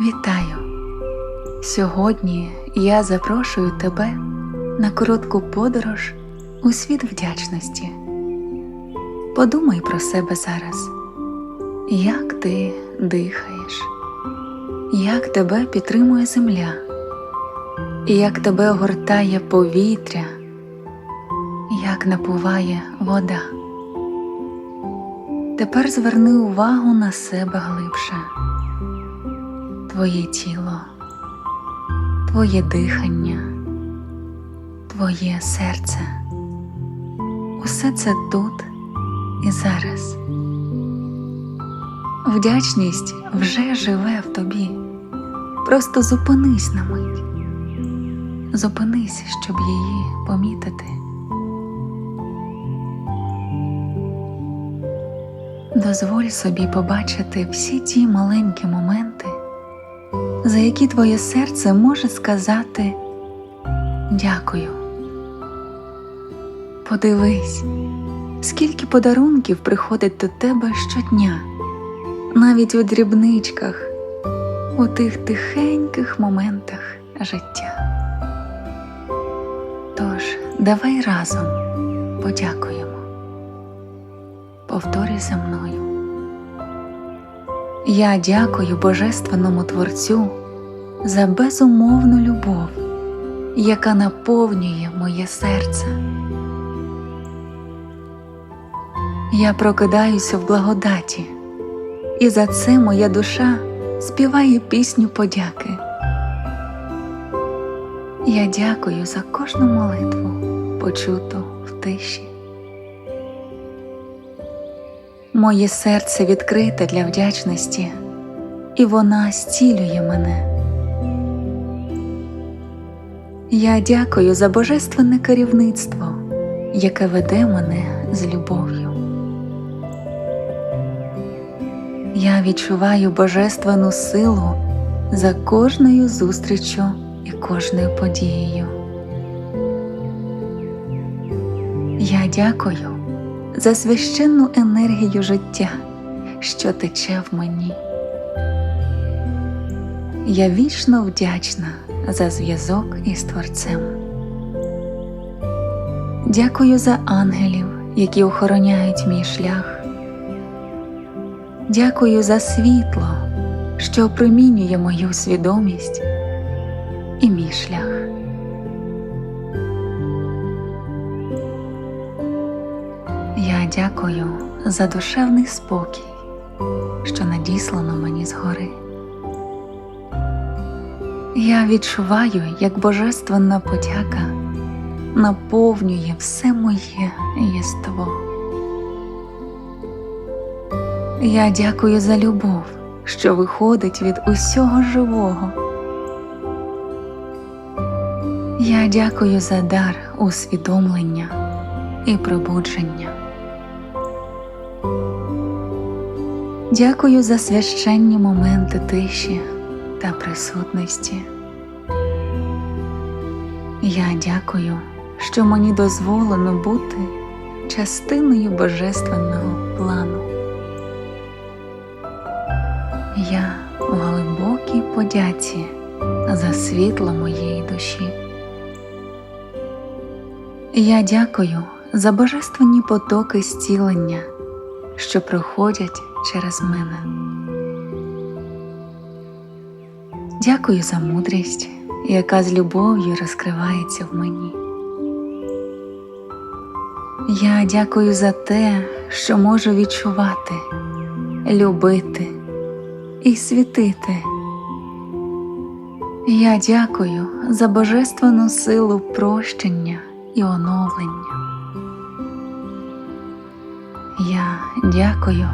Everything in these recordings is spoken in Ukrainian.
Вітаю! Сьогодні я запрошую тебе на коротку подорож у світ вдячності. Подумай про себе зараз, як ти дихаєш, як тебе підтримує земля, як тебе огортає повітря, як напуває вода. Тепер зверни увагу на себе глибше твоє тіло, твоє дихання, твоє серце. Усе це тут і зараз. Вдячність вже живе в тобі. Просто зупинись на мить. Зупинись, щоб її помітити. Дозволь собі побачити всі ті маленькі моменти, за які твоє серце може сказати дякую. Подивись, скільки подарунків приходить до тебе щодня, навіть у дрібничках, у тих тихеньких моментах життя. Тож, давай разом подякуємо. Повторюй за мною. Я дякую Божественному Творцю за безумовну любов, яка наповнює моє серце. Я прокидаюся в благодаті, і за це моя душа співає пісню подяки. Я дякую за кожну молитву, почуту в тиші. Моє серце відкрите для вдячності, і вона зцілює мене. Я дякую за божественне керівництво, яке веде мене з любов'ю. Я відчуваю божественну силу за кожною зустрічю і кожною подією. Я дякую за священну енергію життя, що тече в мені. Я вічно вдячна за зв'язок із Творцем. Дякую за ангелів, які охороняють мій шлях. Дякую за світло, що опромінює мою свідомість і мій шлях. Я дякую за душевний спокій, що надіслано мені згори. Я відчуваю, як божественна подяка наповнює все моє єство. Я дякую за любов, що виходить від усього живого. Я дякую за дар усвідомлення і пробудження. Дякую за священні моменти тиші та присутності. Я дякую, що мені дозволено бути частиною божественного плану. Я в глибокій подяці за світло моєї душі. Я дякую за божественні потоки зцілення, що проходять через мене. Дякую за мудрість, яка з любов'ю розкривається в мені. Я дякую за те, що можу відчувати, любити і світити. Я дякую за божественну силу прощення і оновлення. Я дякую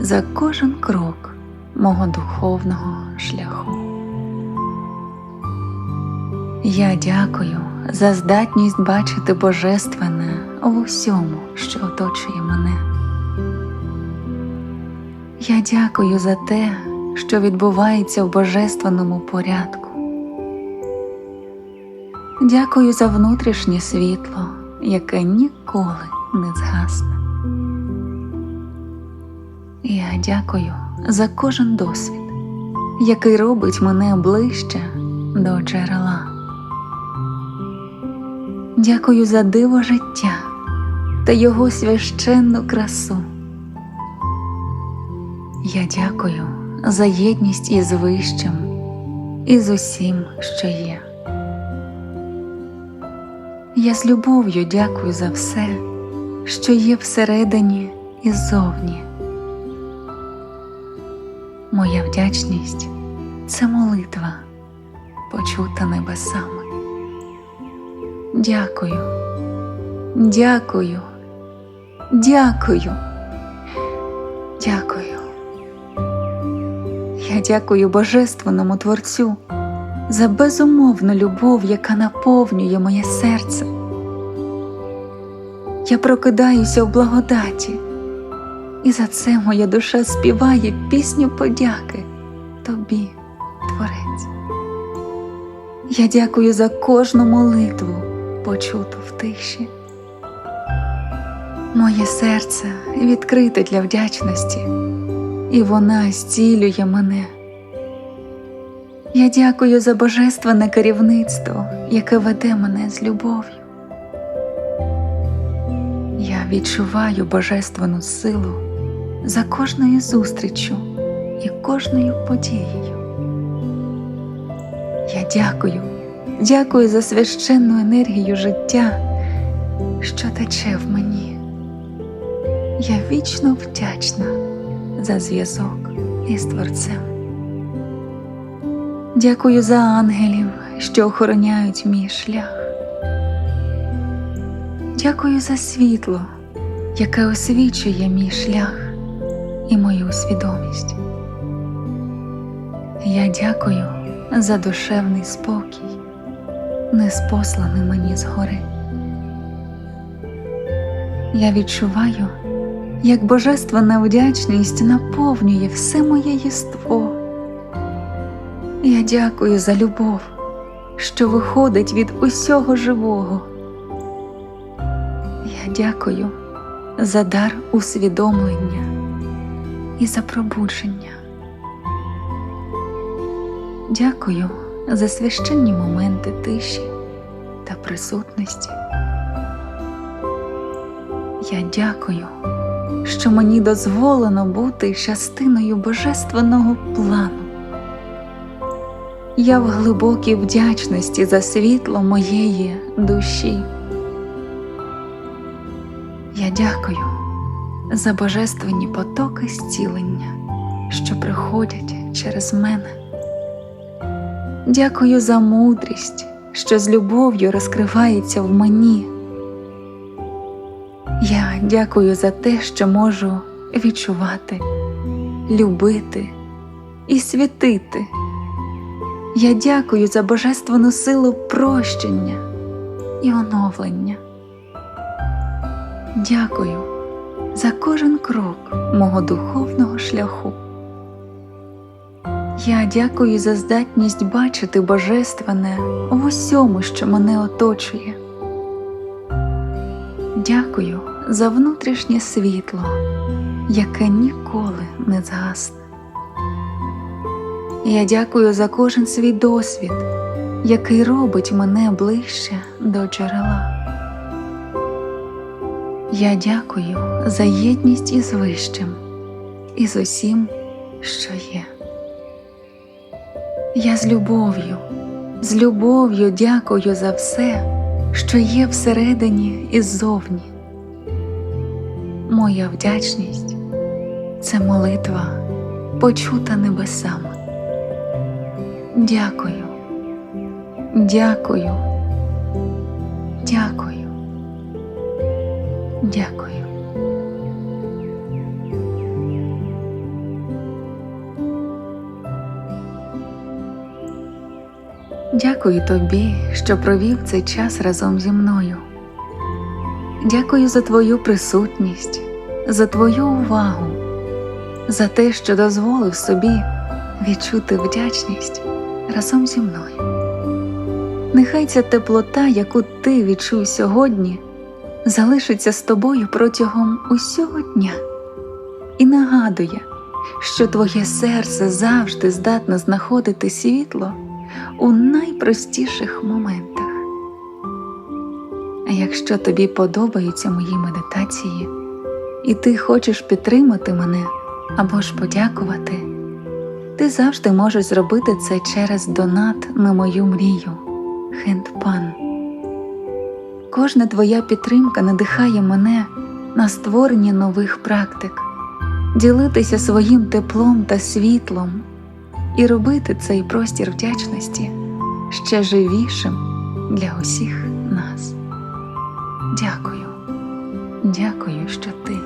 за кожен крок мого духовного шляху. Я дякую за здатність бачити Божественне в усьому, що оточує мене. Я дякую за те, що відбувається в божественному порядку. Дякую за внутрішнє світло, яке ніколи не згасне. Я дякую за кожен досвід, який робить мене ближче до джерела. Дякую за диво життя та його священну красу. Я дякую за єдність із вищим і з усім, що є. Я з любов'ю дякую за все, що є всередині і ззовні. Моя вдячність це молитва, почута небесами. Дякую, дякую, дякую, дякую. Я дякую Божественному Творцю за безумовну любов, яка наповнює моє серце. Я прокидаюся в благодаті, і за це моя душа співає пісню подяки тобі, Творець. Я дякую за кожну молитву, почуту в тиші. Моє серце відкрите для вдячності, і вона зцілює мене. Я дякую за божественне керівництво, яке веде мене з любов'ю. Я відчуваю божественну силу за кожною зустрічю і кожною подією. Я дякую, дякую за священну енергію життя, що тече в мені. Я вічно вдячна за зв'язок із Творцем. Дякую за ангелів, що охороняють мій шлях. Дякую за світло, яке освічує мій шлях і мою свідомість. Я дякую за душевний спокій, неспосланий мені згори. Я відчуваю, як божественна вдячність наповнює все моє єство. Я дякую за любов, що виходить від усього живого. Я дякую за дар усвідомлення і за пробудження. Дякую за священні моменти тиші та присутності. Я дякую, що мені дозволено бути частиною божественного плану. Я в глибокій вдячності за світло моєї душі. Я дякую за божественні потоки зцілення, що приходять через мене. Дякую за мудрість, що з любов'ю розкривається в мені. Я дякую за те, що можу відчувати, любити і світити. Я дякую за божественну силу прощення і оновлення. Дякую за кожен крок мого духовного шляху. Я дякую за здатність бачити Божественне в усьому, що мене оточує. Дякую за внутрішнє світло, яке ніколи не згасне. Я дякую за кожен свій досвід, який робить мене ближче до джерела. Я дякую за єдність із вищим і з усім, що є. Я з любов'ю, з любов'ю дякую за все, що є всередині і ззовні. Моя вдячність це молитва, почута небесами. Дякую, дякую, дякую, дякую. Дякую тобі, що провів цей час разом зі мною. Дякую за твою присутність, за твою увагу, за те, що дозволив собі відчути вдячність разом зі мною. Нехай ця теплота, яку ти відчув сьогодні, залишиться з тобою протягом усього дня і нагадує, що твоє серце завжди здатне знаходити світло у найпростіших моментах. А якщо тобі подобаються мої медитації, і ти хочеш підтримати мене або ж подякувати, ти завжди можеш зробити це через донат на мою мрію Хендпан. Кожна твоя підтримка надихає мене на створення нових практик, ділитися своїм теплом та світлом і робити цей простір вдячності ще живішим для усіх нас. Дякую, дякую, що ти.